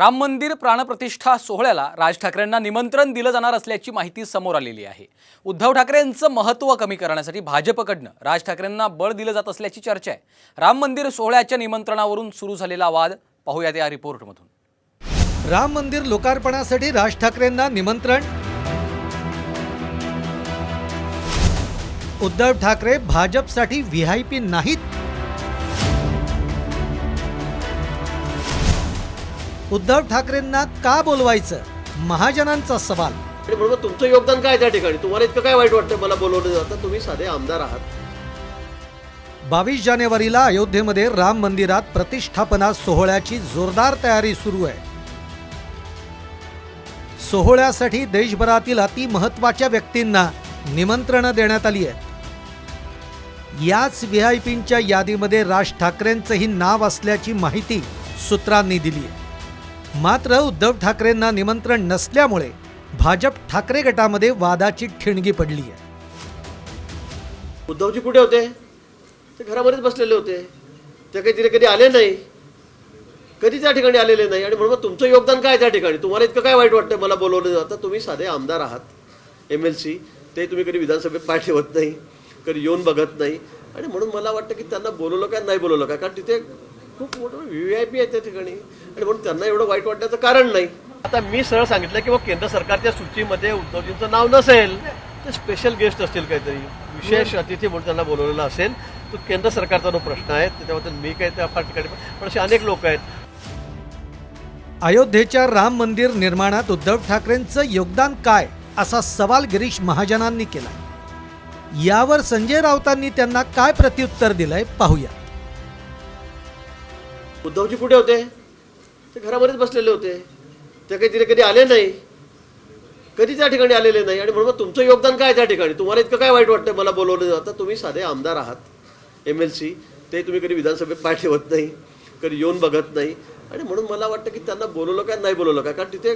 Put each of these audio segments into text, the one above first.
राम मंदिर प्राणप्रतिष्ठा सोहळ्याला राज ठाकरेंना निमंत्रण दिलं जाणार असल्याची माहिती समोर आलेली आहे. उद्धव ठाकरेंचं महत्त्व कमी करण्यासाठी भाजपकडनं राज ठाकरेंना बळ दिलं जात असल्याची चर्चा आहे. राम मंदिर सोहळ्याच्या निमंत्रणावरून सुरू झालेला वाद पाहूयात या रिपोर्टमधून. राम मंदिर लोकार्पणासाठी राज ठाकरेंना निमंत्रण? उद्धव ठाकरे भाजपसाठी व्ही आय पी नाहीत? उद्धव ठाकरेंना का बोलवायचं? महाजनांचा सवाल. म्हणून तुमचं योगदान काय त्या ठिकाणी? तुम्हाला इतकं काय वाईट वाटतं मला बोलवलं जातं? तुम्ही साधे आमदार आहात. बावीस जानेवारीला अयोध्येमध्ये राम मंदिरात प्रतिष्ठापना सोहळ्याची जोरदार तयारी सुरू आहे. सोहळ्यासाठी देशभरातील अति महत्त्वाच्या व्यक्तींना निमंत्रणं देण्यात आली आहेत याच व्ही आय पींच्या यादीमध्ये राज ठाकरेंचंही नाव असल्याची माहिती सूत्रांनी दिली आहे. मात्र उद्धव ठाकरेंना निमंत्रण नसल्यामुळे भाजप ठाकरे गटामध्ये वादाची ठिणगी पडली आहे. उद्धवजी कुठे होते? ते घरामध्येच बसलेले होते. ते काही तिथे कधी आले नाही. कधी त्या ठिकाणी आलेले नाही? आणि म्हणून तुमचं योगदान काय त्या ठिकाणी? तुम्हाला इतकं काय वाईट वाटतं मला बोलवलं जातं? तुम्ही साधे आमदार आहात एम एल सी ते तुम्ही कधी विधानसभेत पाय ठेवत नाही कधी येऊन बघत नाही. आणि म्हणून मला वाटतं की त्यांना बोलवलं काय नाही बोलवलं काय? कारण तिथे खूप मोठं व्ही आय पी आहे त्या ठिकाणी. आणि म्हणून त्यांना एवढं वाईट वाटण्याचं कारण नाही. आता मी सरळ सांगितलं की केंद्र सरकारच्या सूचीमध्ये उद्धवजींचं नाव नसेल ते स्पेशल गेस्ट असतील काहीतरी. विशेष अतिथी म्हणून त्यांना बोलवलेलं असेल तो केंद्र सरकारचा तो प्रश्न आहे त्याच्याबद्दल मी काही त्या फार ठिकाणी पण असे अनेक लोक आहेत. अयोध्येच्या राम मंदिर निर्माणात उद्धव ठाकरेंचं योगदान काय असा सवाल गिरीश महाजनांनी केला. यावर संजय राऊतांनी त्यांना काय प्रत्युत्तर दिलंय पाहूया. उद्धवजी कुठे होते. ते घरामध्येच बसलेले होते. ते काही तिथे कधी आले नाही. कधी त्या ठिकाणी आलेले नाही. आणि म्हणून तुमचं योगदान काय त्या ठिकाणी? तुम्हाला इतकं काय वाईट वाटतं मला बोलवलं जातं? तुम्ही साधे आमदार आहात एम एल सी ते तुम्ही कधी विधानसभेत पाय ठेवत नाही कधी येऊन बघत नाही. आणि म्हणून मला वाटतं की त्यांना बोलवलं काय नाही बोलवलं काय? कारण तिथे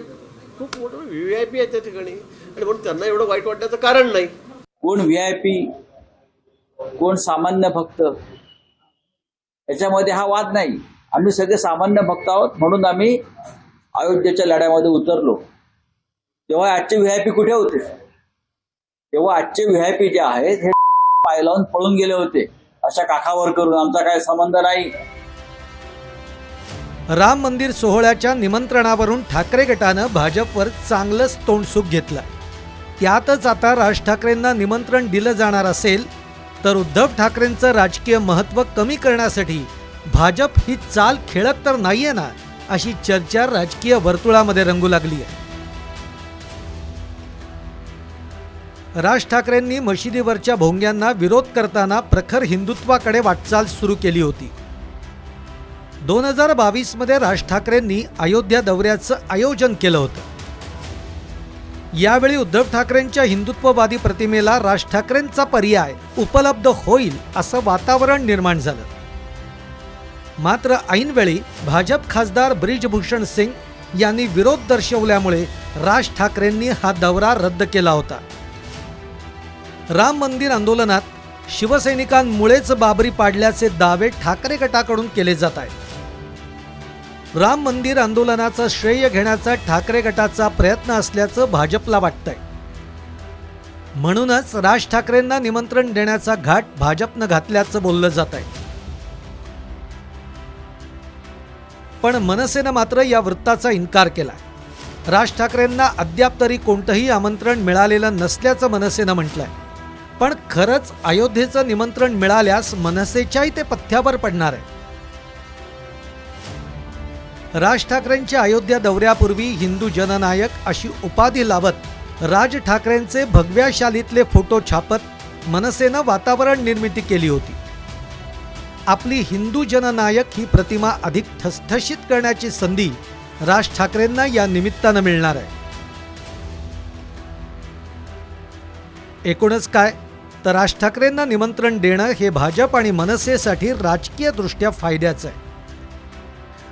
खूप मोठं व्ही आय पी आहे त्या ठिकाणी. आणि म्हणून त्यांना एवढं वाईट वाटण्याचं कारण नाही. कोण व्ही आय पी कोण सामान्य भक्त? याच्यामध्ये हा वाद नाही. आम्ही सगळे सामान्य भक्त आहोत म्हणून आम्ही अयोध्येच्या लढ्यामध्ये उतरलो. तेव्हा आजचे व्ही आय पी कुठे होते? तेव्हा आजचे व्ही आय पी जे आहेत हे पाय लावून पळून गेले होते. अशा काखावर करून आमचा काय संबंध नाही. राम मंदिर सोहळ्याच्या निमंत्रणावरून ठाकरे गटानं भाजपवर चांगलंच तोंडसुख घेतलं. त्यातच आता राज ठाकरेंना निमंत्रण दिलं जाणार असेल तर उद्धव ठाकरेंचं राजकीय महत्त्व कमी करण्यासाठी भाजप ही चाल खेळत तर नाहीये ना अशी चर्चा राजकीय वर्तुळामध्ये रंगू लागली आहे. राज ठाकरेंनी मशिदीवरच्या भोंग्यांना विरोध करताना प्रखर हिंदुत्वाकडे वाटचाल सुरू केली होती. दोन हजार बावीसमध्ये राज ठाकरेंनी अयोध्या दौऱ्याचं आयोजन केलं होतं. यावेळी उद्धव ठाकरेंच्या हिंदुत्ववादी प्रतिमेला राज ठाकरेंचा पर्याय उपलब्ध होईल असं वातावरण निर्माण झालं. मात्र ऐनवेळी भाजप खासदार ब्रिजभूषण सिंग यांनी विरोध दर्शवल्यामुळे राज ठाकरेंनी हा दौरा रद्द केला होता. राम मंदिर आंदोलनात शिवसैनिकांमुळेच बाबरी पाडल्याचे दावे ठाकरे गटाकडून केले जात आहेत. राम मंदिर आंदोलनाचं श्रेय घेण्याचा ठाकरे गटाचा प्रयत्न असल्याचं भाजपला वाटतंय. म्हणूनच राज ठाकरेंना निमंत्रण देण्याचा घाट भाजपनं घातल्याचं बोललं जात आहे पण मनसेनं मात्र या वृत्ताचा इन्कार केला राज ठाकरेंना अद्याप तरी कोणतंही आमंत्रण मिळालेलं नसल्याचं मनसेनं म्हटलंय. पण खरंच अयोध्येचं निमंत्रण मिळाल्यास मनसेच्याही ते पथ्यावर पडणार आहे. राज ठाकरेंच्या अयोध्या दौऱ्यापूर्वी हिंदू जननायक अशी उपाधी लावत राज ठाकरेंचे भगव्या शालीतले फोटो छापत मनसेनं वातावरण निर्मिती केली होती. आपली हिंदू जननायक ही प्रतिमा अधिक ठसठशीत करण्याची संधी राज ठाकरेंना या निमित्तानं मिळणार आहे. एकूणच काय? तर राज ठाकरेंना निमंत्रण देणं हे भाजप आणि मनसेसाठी राजकीयदृष्ट्या फायद्याचं आहे.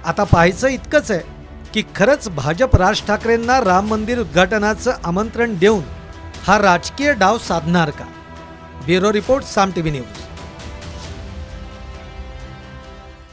आता पाहायचं इतकंच आहे की खरंच भाजप राज ठाकरेंना राम मंदिर उद्घाटनाचं आमंत्रण देऊन हा राजकीय डाव साधणार का? Bureau report Saam T V news.